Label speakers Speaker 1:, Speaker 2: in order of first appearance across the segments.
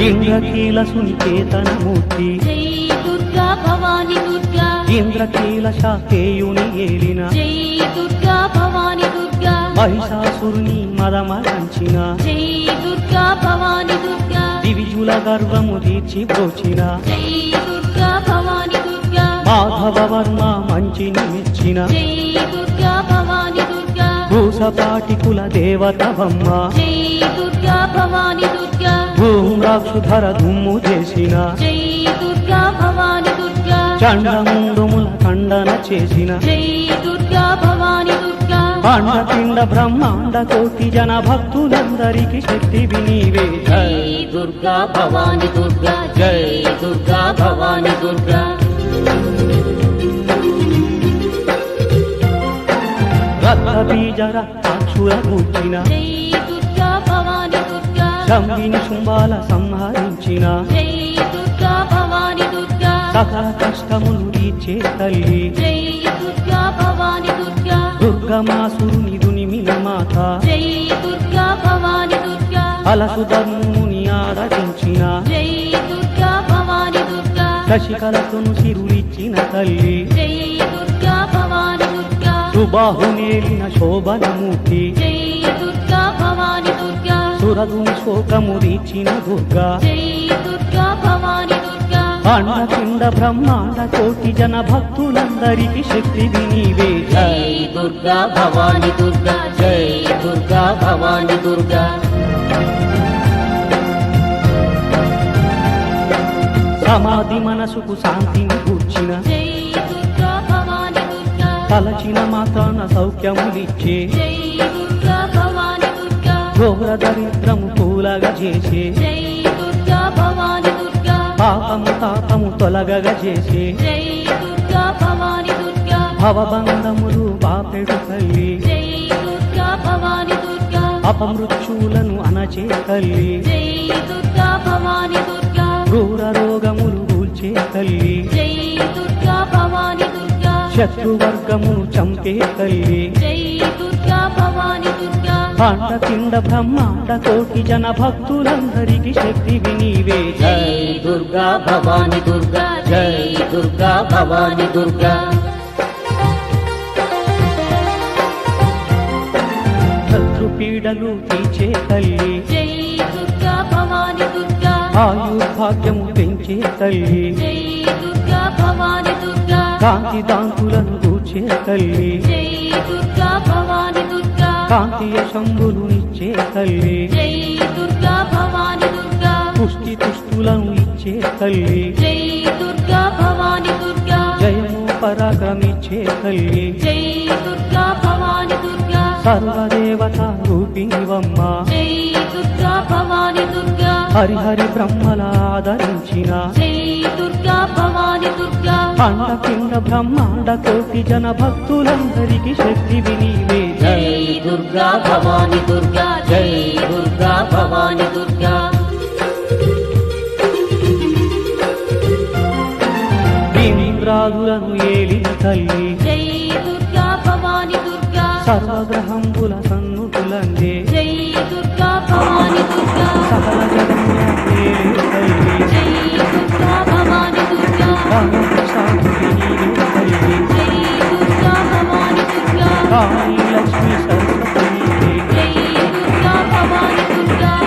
Speaker 1: ఇంద్రకీల సునికేతనమూర్తి.
Speaker 2: జై దుర్గా భవాని దుర్గా.
Speaker 1: ఇంద్రకీల శాకేయుని ఏలిన.
Speaker 2: జై దుర్గా భవాని దుర్గా.
Speaker 1: మహిషాసురుని మదమరంచిన
Speaker 2: జై దుర్గా భవాని దుర్గా.
Speaker 1: దివిజుల గర్వము తీర్చి బ్రోచిన.
Speaker 2: జై దుర్గా భవాని దుర్గా.
Speaker 1: మాధవ వర్మ మంచిని మెచ్చిన
Speaker 2: జై దుర్గా భవాని దుర్గా.
Speaker 1: భూసపాటి కుల దేవతవమ్మ
Speaker 2: జై దుర్గా భవాని దుర్గా.
Speaker 1: భూమ్రాక్షుధర దుమ్ము చేసిన. చండముండుముల ఖండన చేసిన. అండపిండ బ్రహ్మాండ కోటి జన భక్తులందరికీ శక్తి వినీవే
Speaker 2: జై దుర్గా భవాని దుర్గా. జై దుర్గా భవాని దుర్గా.
Speaker 1: రక్త బీజ రక్తాక్షుల కూర్చిన.
Speaker 2: దుర్గా
Speaker 1: శంభిని శుంభాల సంహరించిన.
Speaker 2: జై దుర్గా భవాని దుర్గా.
Speaker 1: సకల కష్టములు తీర్చే తల్లి.
Speaker 2: జై దుర్గా భవాని దుర్గా.
Speaker 1: దుర్గమాసురుని దునిమిన మాత
Speaker 2: జై దుర్గా భవాని దుర్గా.
Speaker 1: అలసు ధర్ముని ఆరాధించిన.
Speaker 2: జై దుర్గా భవాని దుర్గా.
Speaker 1: శశికలకును సిరులిచ్చిన తల్లి.
Speaker 2: జై దుర్గా భవాని దుర్గా.
Speaker 1: సుబాహునేలిన శోభనమూర్తి.
Speaker 2: జై దుర్గా
Speaker 1: సురదుని శోకము తీర్చిన దుర్గా అండపిండ బ్రహ్మాండ కోటి జన భక్తులందరికీ శక్తి వినీవే
Speaker 2: జై దుర్గా భవాని దుర్గా. జై దుర్గా భవాని దుర్గా
Speaker 1: సమాధి మనసుకు శాంతిని కూర్చిన తలచిన మాత్రాన సౌఖ్యములిచ్చే. ఘోర దరిద్రము పూలగా చేసే. పాపము తాపము తొలగగా చేసే. భవబంధములు బాపెడు తల్లి. అపమృత్యులను అనచే తల్లి. క్రూర రోగములు కూల్చే తల్లి. శత్రువర్గమును చంపే తల్లి.
Speaker 2: జై దుర్గా భవాని దుర్గా.
Speaker 1: అండపిండ బ్రహ్మాండ కోటి జన భక్తులందరికీ శక్తి వినీవే.
Speaker 2: జై దుర్గా భవాని దుర్గా జై దుర్గా భవాని దుర్గా.
Speaker 1: పీడలు తీర్చే తల్లి.
Speaker 2: జై దుర్గా భవాని దుర్గా.
Speaker 1: ఆయుర్భాగ్యము పెంచే తల్లి.
Speaker 2: జై దుర్గా భవాని దుర్గా.
Speaker 1: కాంతి దాంతులను కూర్చే తల్లి.
Speaker 2: జై దుర్గా భవాని దుర్గా
Speaker 1: కాంతి శంభులు ఇచ్చే తల్లి.
Speaker 2: జై దుర్గా భవాని దుర్గా.
Speaker 1: పుష్టి తుష్టులను ఇచ్చే తల్లి.
Speaker 2: జై దుర్గా భవాని దుర్గా.
Speaker 1: జయము పరాక్రమిచ్చే తల్లి.
Speaker 2: జై దుర్గా భవాని దుర్గా.
Speaker 1: సర్వదేవత రూపిణివమ్మ.
Speaker 2: జై దుర్గా భవాని దుర్గా.
Speaker 1: హరిహరి బ్రహ్మల ఆదరించిన.
Speaker 2: జై దుర్గా భవాని దుర్గా.
Speaker 1: అండపిండ బ్రహ్మాండ కోటి జన భక్తులందరికీ శక్తి వినీవే.
Speaker 2: జై దుర్గా భవాని దుర్గా జై దుర్గా భవాని దుర్గా.
Speaker 1: ఇంద్రాదులను ఏలిన తల్లి
Speaker 2: జై దుర్గా భవాని దుర్గా.
Speaker 1: సర్వగ్రహంబుల సన్నుతులందే.
Speaker 2: జై దుర్గా భవాని దుర్గా.
Speaker 1: సకల జగముల ఏలిన తల్లి
Speaker 2: జై దుర్గా భవాని దుర్గా.
Speaker 1: రామప్రసాదుని నీవే తల్లి.
Speaker 2: జై దుర్గా భవాని దుర్గా.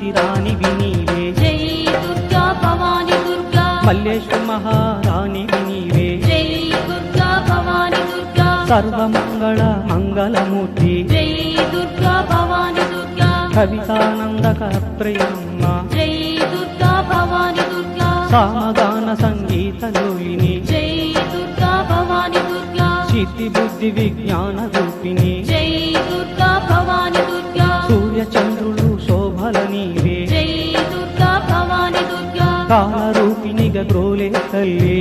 Speaker 1: పీఠాది రాణి వినీవే.
Speaker 2: జై దుర్గా భవాని దుర్గా.
Speaker 1: మల్లేశ్వర
Speaker 2: జై దుర్గా భవాని దుర్గా.
Speaker 1: సర్వమంగళ మంగళమూర్తి.
Speaker 2: జై దుర్గా భవాని దుర్గా.
Speaker 1: కవితానందక ప్రేమ
Speaker 2: జై దుర్గా భవాని దుర్గా.
Speaker 1: సామగాన కాలరూపిణిగ గ్రోలే తల్లి.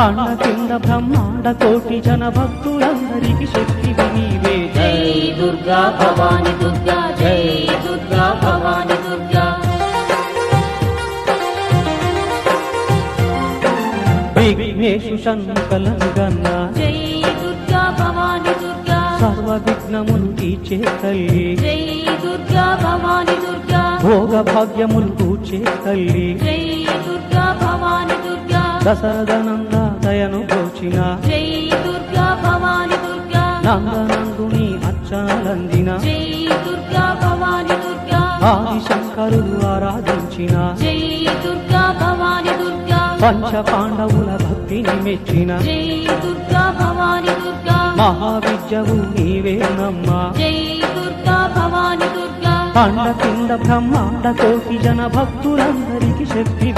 Speaker 1: అన్న కింద బ్రహ్మాండ కోటి జన భక్తులందరికి శక్తి నీవే
Speaker 2: జై దుర్గా భవాని దుర్గా జై దుర్గా భవాని దుర్గా
Speaker 1: విఘ్నేశు షణ్ముఖలను గన్న
Speaker 2: జై దుర్గా భవాని దుర్గా
Speaker 1: సర్వ విఘ్నములు తీర్చే తల్లి.
Speaker 2: జై దుర్గా భవాని దుర్గా
Speaker 1: భోగ భాగ్యములు కూర్చే తల్లి. దశరథనంద దయను
Speaker 2: దుర్గా
Speaker 1: నందనందుని అర్చనలందిన.
Speaker 2: జై దుర్గా భవాని దుర్గా.
Speaker 1: ఆది శంకరులు ఆరాధించిన పంచ పాండవుల భక్తిని మెచ్చిన. మహావిద్యవు నీవేనమ్మా పండ కింద బ్రహ్మాండ కోటి జన భక్తులందరికి శక్తి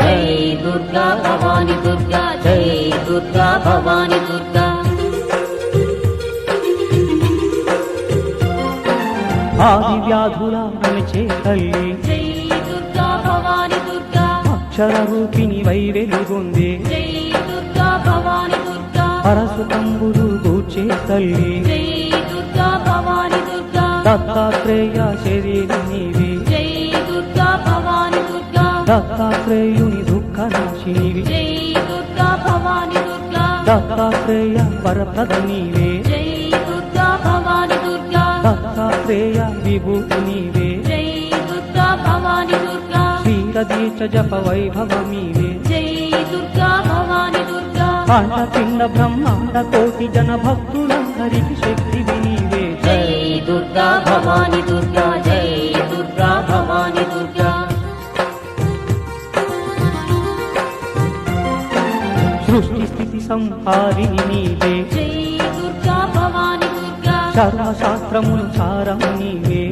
Speaker 2: జై దుర్గా భవాని దుర్గా జై దుర్గా భవాని దుర్గా.
Speaker 1: ఆది వ్యాధుల నడిచే తల్లి
Speaker 2: జై దుర్గా భవాని దుర్గా.
Speaker 1: అక్షర రూపిణి వై వెలుగొందే
Speaker 2: జై దుర్గా భవాని
Speaker 1: తల్లి.
Speaker 2: జై
Speaker 1: దత్తాత్రేయ శరీరం నీవి.
Speaker 2: జై దుర్గా భవాని దుర్గా.
Speaker 1: దత్తాత్రేయుని దుఃఖ నాశినివి
Speaker 2: జై దుర్గా భవాని దుర్గా.
Speaker 1: దత్తాత్రేయ వరప్రద నీవే.
Speaker 2: జై దుర్గా భవాని దుర్గా.
Speaker 1: దత్తాత్రేయ విభూతి నీవే.
Speaker 2: జై దుర్గా భవాని దుర్గా.
Speaker 1: క్షీరదీచ జప వైభవమీవే.
Speaker 2: జై దుర్గా భవాని దుర్గా.
Speaker 1: అండ పిండ బ్రహ్మాండ కోటి జన భక్తులందరికి శక్తి నీవే
Speaker 2: జై దుర్గా భవాని దుర్గా జై దుర్గా భవాని దుర్గా.
Speaker 1: సృష్టి స్థితి సంహారిణి నీవే.
Speaker 2: జై దుర్గా భవాని దుర్గా.
Speaker 1: సర్వశాస్త్రములు సారము నీవే.